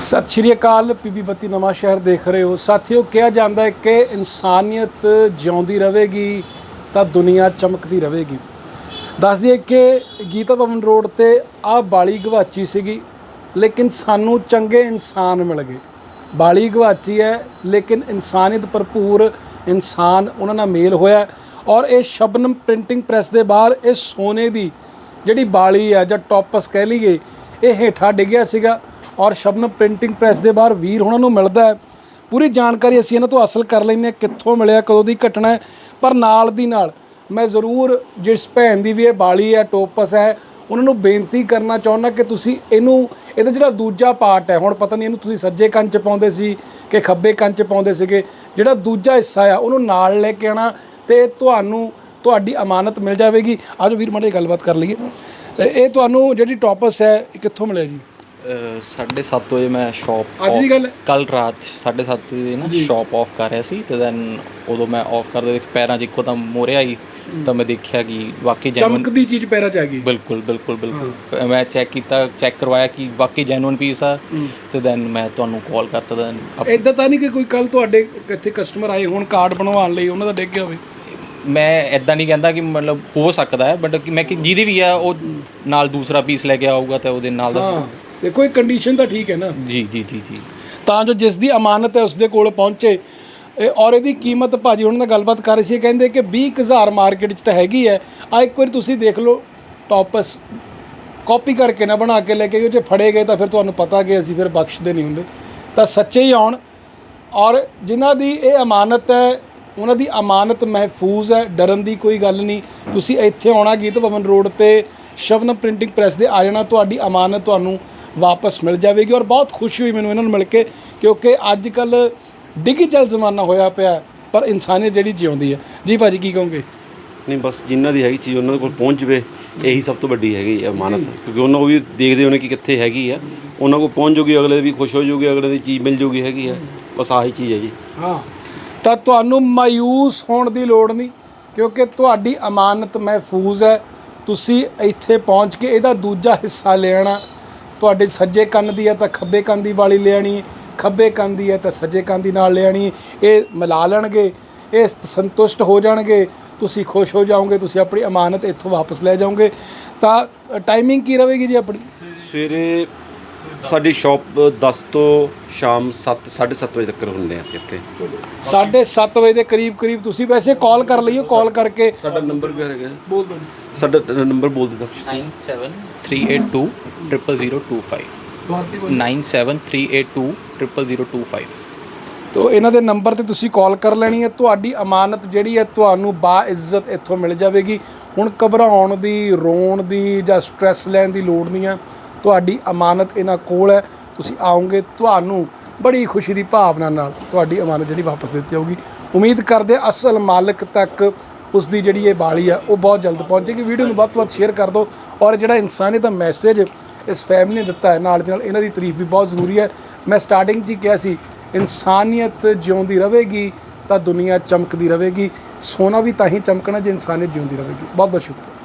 ਸਤਿ ਸ਼੍ਰੀ ਅਕਾਲ, ਪੀਬੀ ਬੱਤੀ ਨਵਾਂ ਸ਼ਹਿਰ ਦੇਖ ਰਹੇ ਹੋ। ਸਾਥੀਓ, ਕਿਹਾ ਜਾਂਦਾ ਹੈ ਕਿ ਇਨਸਾਨੀਅਤ ਜਿਉਂਦੀ ਰਹੇਗੀ ਤਾਂ ਦੁਨੀਆ ਚਮਕਦੀ ਰਹੇਗੀ। ਦੱਸ ਦਈਏ ਕਿ ਗੀਤਾ ਭਵਨ ਰੋਡ ਤੇ ਆ ਬਾਲੀ ਗਵਾਚੀ ਸੀਗੀ, ਲੇਕਿਨ ਸਾਨੂੰ ਚੰਗੇ ਇਨਸਾਨ ਮਿਲ ਗਏ। ਬਾਲੀ ਗਵਾਚੀ ਹੈ, ਲੇਕਿਨ ਇਨਸਾਨੀਅਤ ਭਰਪੂਰ ਇਨਸਾਨ ਉਹਨਾਂ ਨਾਲ ਮੇਲ ਹੋਇਆ ਔਰ ਇਹ ਸ਼ਬਨਮ ਪ੍ਰਿੰਟਿੰਗ ਪ੍ਰੈਸ ਦੇ ਬਾਹਰ ਇਹ ਸੋਨੇ ਦੀ ਜਿਹੜੀ ਬਾਲੀ ਹੈ ਜਾਂ ਟੌਪਸ ਕਹਿ ਲਈਏ, ਇਹ ਹੇਠਾਂ ਡਿੱਗਿਆ ਸੀਗਾ। ਔਰ ਸ਼ਬਨਮ ਪ੍ਰਿੰਟਿੰਗ ਪ੍ਰੈਸ ਦੇ ਬਾਹਰ ਵੀਰ ਉਹਨਾਂ ਨੂੰ ਮਿਲਦਾ ਹੈ। ਪੂਰੀ ਜਾਣਕਾਰੀ ਅਸੀਂ ਇਹਨਾਂ ਤੋਂ ਹਾਸਲ ਕਰ ਲੈਂਦੇ ਹਾਂ, ਕਿੱਥੋਂ ਮਿਲਿਆ, ਕਦੋਂ ਦੀ ਘਟਨਾ ਹੈ, ਪਰ ਨਾਲ ਦੀ ਨਾਲ ਮੈਂ ਜ਼ਰੂਰ ਜਿਸ ਭੈਣ ਦੀ ਵੀ ਇਹ ਬਾਲੀ ਹੈ, ਟੋਪਸ ਹੈ, ਉਹਨਾਂ ਨੂੰ ਬੇਨਤੀ ਕਰਨਾ ਚਾਹੁੰਦਾ ਕਿ ਤੁਸੀਂ ਇਹਨੂੰ, ਇਹਦਾ ਜਿਹੜਾ ਦੂਜਾ ਪਾਰਟ ਹੈ, ਹੁਣ ਪਤਾ ਨਹੀਂ ਇਹਨੂੰ ਤੁਸੀਂ ਸੱਜੇ ਕੰਨ 'ਚ ਪਾਉਂਦੇ ਸੀ ਕਿ ਖੱਬੇ ਕੰਨ 'ਚ ਪਾਉਂਦੇ ਸੀਗੇ, ਜਿਹੜਾ ਦੂਜਾ ਹਿੱਸਾ ਆ, ਉਹਨੂੰ ਨਾਲ ਲੈ ਕੇ ਆਣਾ ਤੇ ਤੁਹਾਨੂੰ ਤੁਹਾਡੀ ਅਮਾਨਤ ਮਿਲ ਜਾਵੇਗੀ। ਆਜੋ ਵੀਰ, ਮਾੜੇ ਗੱਲਬਾਤ ਕਰ ਲਈਏ। ਇਹ ਤੁਹਾਨੂੰ ਜਿਹੜੀ ਟੋਪਸ ਹੈ, ਇਹ ਕਿੱਥੋਂ ਮਿਲਿਆ ਜੀ? ਅਹ ਸਾਢੇ ਸੱਤ ਵਜੇ ਮੈਂ ਸ਼ਾਪ ਅੱਜ ਦੀ ਗੱਲ ਹੈ? ਕੱਲ ਰਾਤ 7:30 ਵਜੇ ਨਾ ਸ਼ਾਪ ਆਫ ਕਰ ਰਿਹਾ ਸੀ ਤੇ ਦੈਨ ਉਦੋਂ ਮੈਂ ਆਫ ਕਰਦੇ ਦੇਖ ਪੈਰਾਂ 'ਚ ਇੱਕੋ ਦਮ ਮੋਰੇ ਆਈ ਤਾਂ ਮੈਂ ਦੇਖਿਆ ਕਿ ਵਾਕਈ ਜੈਨੂਨ ਚਮਕਦੀ ਚੀਜ਼ ਪੈਰਾਂ 'ਚ ਆ ਗਈ। ਬਿਲਕੁਲ ਬਿਲਕੁਲ ਬਿਲਕੁਲ। ਮੈਂ ਚੈੱਕ ਕੀਤਾ ਚੈੱਕ ਕਰਵਾਇਆ ਕਿ ਵਾਕਈ ਜੈਨੂਨ ਪੀਸ ਆ ਤੇ ਦੈਨ ਮੈਂ ਤੁਹਾਨੂੰ ਕਾਲ ਕਰਤਾ ਦੈਨ ਇਦਾਂ ਤਾਂ ਨਹੀਂ ਕਿ ਕੋਈ ਕੱਲ ਤੁਹਾਡੇ ਇੱਥੇ ਕਸਟਮਰ ਆਏ ਹੁਣ ਕਾਰਡ ਬਣਵਾਉਣ ਲਈ ਉਹਨਾਂ ਦਾ ਡਿੱਗ ਗਿਆ ਹੋਵੇ। ਮੈਂ ਇਦਾਂ ਨਹੀਂ ਕਹਿੰਦਾ ਕਿ ਮਤਲਬ ਹੋ ਸਕਦਾ ਹੈ ਬਟ ਮੈਂ ਕਿ ਜਿਹਦੀ ਵੀ ਆ ਉਹ ਨਾਲ ਦੂਸਰਾ ਪੀਸ ਲੈ ਕੇ ਆਊਗਾ ਤੇ ਉਹਦੇ ਨਾਲ ਦਾ ਦੇਖੋ ਇਹ ਕੰਡੀਸ਼ਨ ਤਾਂ ਠੀਕ ਹੈ ਨਾ। ਜੀ ਜੀ ਜੀ ਜੀ। ਤਾਂ ਜੋ ਜਿਸ ਦੀ ਅਮਾਨਤ ਹੈ ਉਸ ਦੇ ਕੋਲ ਪਹੁੰਚੇ। ਇਹ ਔਰ ਇਹਦੀ ਕੀਮਤ ਭਾਜੀ ਉਹਨਾਂ ਨਾਲ ਗੱਲਬਾਤ ਕਰ ਰਹੀ ਸੀ ਇਹ ਕਹਿੰਦੇ ਕਿ 20000 ਮਾਰਕੀਟ 'ਚ ਤਾਂ ਹੈਗੀ ਹੈ। ਆ ਇੱਕ ਵਾਰੀ ਤੁਸੀਂ ਦੇਖ ਲਓ ਟੌਪਸ ਕਾਪੀ ਕਰਕੇ ਨਾ ਬਣਾ ਕੇ ਲੈ ਕੇ ਆਇਓ। ਜੇ ਫੜੇ ਗਏ ਤਾਂ ਫਿਰ ਤੁਹਾਨੂੰ ਪਤਾ ਕਿ ਅਸੀਂ ਫਿਰ ਬਖਸ਼ਦੇ ਨਹੀਂ ਹੁੰਦੇ। ਤਾਂ ਸੱਚੇ ਹੀ ਆਉਣ। ਔਰ ਜਿਨ੍ਹਾਂ ਦੀ ਇਹ ਅਮਾਨਤ ਹੈ ਉਹਨਾਂ ਦੀ ਅਮਾਨਤ ਮਹਿਫੂਜ਼ ਹੈ ਡਰਨ ਦੀ ਕੋਈ ਗੱਲ ਨਹੀਂ। ਤੁਸੀਂ ਇੱਥੇ ਆਉਣਾ ਗੀਤ ਭਵਨ ਰੋਡ ਤੇ ਸ਼ਬਨਮ ਪ੍ਰਿੰਟਿੰਗ ਪ੍ਰੈਸ ਦੇ ਆ ਜਾਣਾ। ਤੁਹਾਡੀ ਅਮਾਨਤ ਤੁਹਾਨੂੰ ਵਾਪਸ ਮਿਲ ਜਾਵੇਗੀ ਔਰ ਬਹੁਤ ਖੁਸ਼ੀ ਹੋਈ ਮੈਨੂੰ ਇਹਨਾਂ ਨੂੰ ਮਿਲ ਕੇ ਕਿਉਂਕਿ ਅੱਜ ਕੱਲ ਡਿਜੀਟਲ ਜ਼ਮਾਨਾ ਹੋਇਆ ਪਿਆ ਪਰ ਇਨਸਾਨੀਅਤ ਜਿਹੜੀ ਜਿਉਂਦੀ ਹੈ। ਜੀ ਭਾਜੀ ਕੀ ਕਹੋਗੇ? ਨਹੀਂ ਬਸ ਜਿਨ੍ਹਾਂ ਦੀ ਹੈਗੀ ਚੀਜ਼ ਉਹਨਾਂ ਦੇ ਕੋਲ ਪਹੁੰਚ ਜਵੇ ਇਹੀ ਸਭ ਤੋਂ ਵੱਡੀ ਹੈਗੀ ਅਮਾਨਤ ਕਿਉਂਕਿ ਉਹਨਾਂ ਨੂੰ ਵੀ ਦੇਖਦੇ ਹੋਣੇ ਕਿ ਕਿੱਥੇ ਹੈਗੀ ਆ। ਉਹਨਾਂ ਕੋਲ ਪਹੁੰਚ ਜੂਗੀ ਅਗਲੇ ਵੀ ਖੁਸ਼ ਹੋ ਜੂਗੇ ਅਗਲੇ ਦੀ ਚੀਜ਼ ਮਿਲ ਜੂਗੀ ਹੈਗੀ ਹੈ ਬਸ ਆਹੀ ਚੀਜ਼ ਹੈ ਜੀ। ਹਾਂ। ਤਾਂ ਤੁਹਾਨੂੰ ਮਾਯੂਸ ਹੋਣ ਦੀ ਲੋੜ ਨਹੀਂ ਕਿਉਂਕਿ ਤੁਹਾਡੀ ਅਮਾਨਤ ਮਹਿਫੂਜ਼ ਹੈ। ਤੁਸੀਂ ਇੱਥੇ ਪਹੁੰਚ ਕੇ ਇਹਦਾ ਦੂਜਾ ਹਿੱਸਾ ਲੈਣਾ ਤੁਹਾਡੇ ਸੱਜੇ ਕੰਨ ਦੀ ਹੈ ਤਾਂ ਖੱਬੇ ਕੰਨ ਦੀ ਵਾਲੀ ਲੈਣੀ ਖੱਬੇ ਕੰਨ ਦੀ ਹੈ ਤਾਂ ਸੱਜੇ ਕੰਨ ਦੀ ਨਾਲ ਲੈਣੀ ਇਹ ਮਿਲਾ ਲੈਣਗੇ ਇਹ ਸੰਤੁਸ਼ਟ ਹੋ ਜਾਣਗੇ ਤੁਸੀਂ ਖੁਸ਼ ਹੋ ਜਾਓਗੇ ਤੁਸੀਂ ਆਪਣੀ ਅਮਾਨਤ ਇੱਥੋਂ ਵਾਪਸ ਲੈ ਜਾਓਗੇ। ਤਾਂ ਟਾਈਮਿੰਗ ਕੀ ਰਹੇਗੀ ਜੀ ਆਪਣੀ? ਸਵੇਰੇ ਸਾਡੀ ਸ਼ਾਪ 10 ਤੋਂ ਸ਼ਾਮ 7 7:30 ਵਜੇ ਤੱਕ ਹੁੰਦੇ ਆ ਅਸੀਂ ਇੱਥੇ। 7:30 ਵਜੇ ਦੇ ਕਰੀਬ ਕਰੀਬ ਤੁਸੀਂ ਵੈਸੇ ਕਾਲ ਕਰ ਲਈਓ ਕਾਲ ਕਰਕੇ। ਸਾਡਾ ਨੰਬਰ ਵੀ ਹੈਗਾ। ਸਾਡਾ ਨੰਬਰ ਬੋਲ ਦਿਓ। 9738200025 9738200025 ਤੋ ਇਹਨਾਂ ਦੇ ਨੰਬਰ ਤੇ ਤੁਸੀਂ ਕਾਲ ਕਰ ਲੈਣੀ ਹੈ ਤੁਹਾਡੀ ਅਮਾਨਤ ਜਿਹੜੀ ਹੈ ਤੁਹਾਨੂੰ ਬਾ ਇੱਜ਼ਤ ਇੱਥੋਂ ਮਿਲ ਜਾਵੇਗੀ ਹੁਣ ਘਬਰਾਉਣ ਦੀ ਰੋਣ ਦੀ ਜਾਂ ਸਟ੍ਰੈਸ ਲੈਣ ਦੀ ਲੋੜ ਨਹੀਂ ਹੈ ਤੁਹਾਡੀ ਅਮਾਨਤ ਇਹਨਾਂ ਕੋਲ ਹੈ ਤੁਸੀਂ ਆਓਗੇ ਤੁਹਾਨੂੰ ਬੜੀ ਖੁਸ਼ੀ ਦੀ ਭਾਵਨਾ ਨਾਲ ਤੁਹਾਡੀ ਅਮਾਨਤ ਜਿਹੜੀ ਵਾਪਸ ਦਿੱਤੀ ਜਾਊਗੀ ਉਮੀਦ ਕਰਦੇ ਅਸਲ ਮਾਲਕ ਤੱਕ ਉਸ ਦੀ ਜਿਹੜੀ ਇਹ ਬਾਲੀ ਆ, ਉਹ ਬਹੁਤ ਜਲਦ ਪਹੁੰਚੇਗੀ ਵੀਡੀਓ ਨੂੰ ਵੱਧ ਤੋਂ ਵੱਧ ਸ਼ੇਅਰ ਕਰ ਦਿਓ ਔਰ ਜਿਹੜਾ ਇਨਸਾਨੀਅਤ ਦਾ ਮੈਸੇਜ ਇਸ ਫੈਮਿਲੀ ਨੇ ਦਿੱਤਾ ਹੈ ਨਾਲ ਦੇ ਨਾਲ, ਇਹਨਾਂ ਦੀ ਤਾਰੀਫ ਵੀ ਬਹੁਤ ਜ਼ਰੂਰੀ ਹੈ। ਮੈਂ ਸਟਾਰਟਿੰਗ 'ਚ ਹੀ ਕਿਹਾ ਸੀ, ਇਨਸਾਨੀਅਤ ਜਿਉਂਦੀ ਰਹੇਗੀ ਤਾਂ ਦੁਨੀਆ ਚਮਕਦੀ ਰਹੇਗੀ, ਸੋਨਾ ਵੀ ਤਾਂ ਹੀ ਚਮਕਣਾ ਜੇ ਇਨਸਾਨੀਅਤ ਜਿਉਂਦੀ ਰਹੇਗੀ। ਬਹੁਤ ਬਹੁਤ ਸ਼ੁਕਰੀਆ।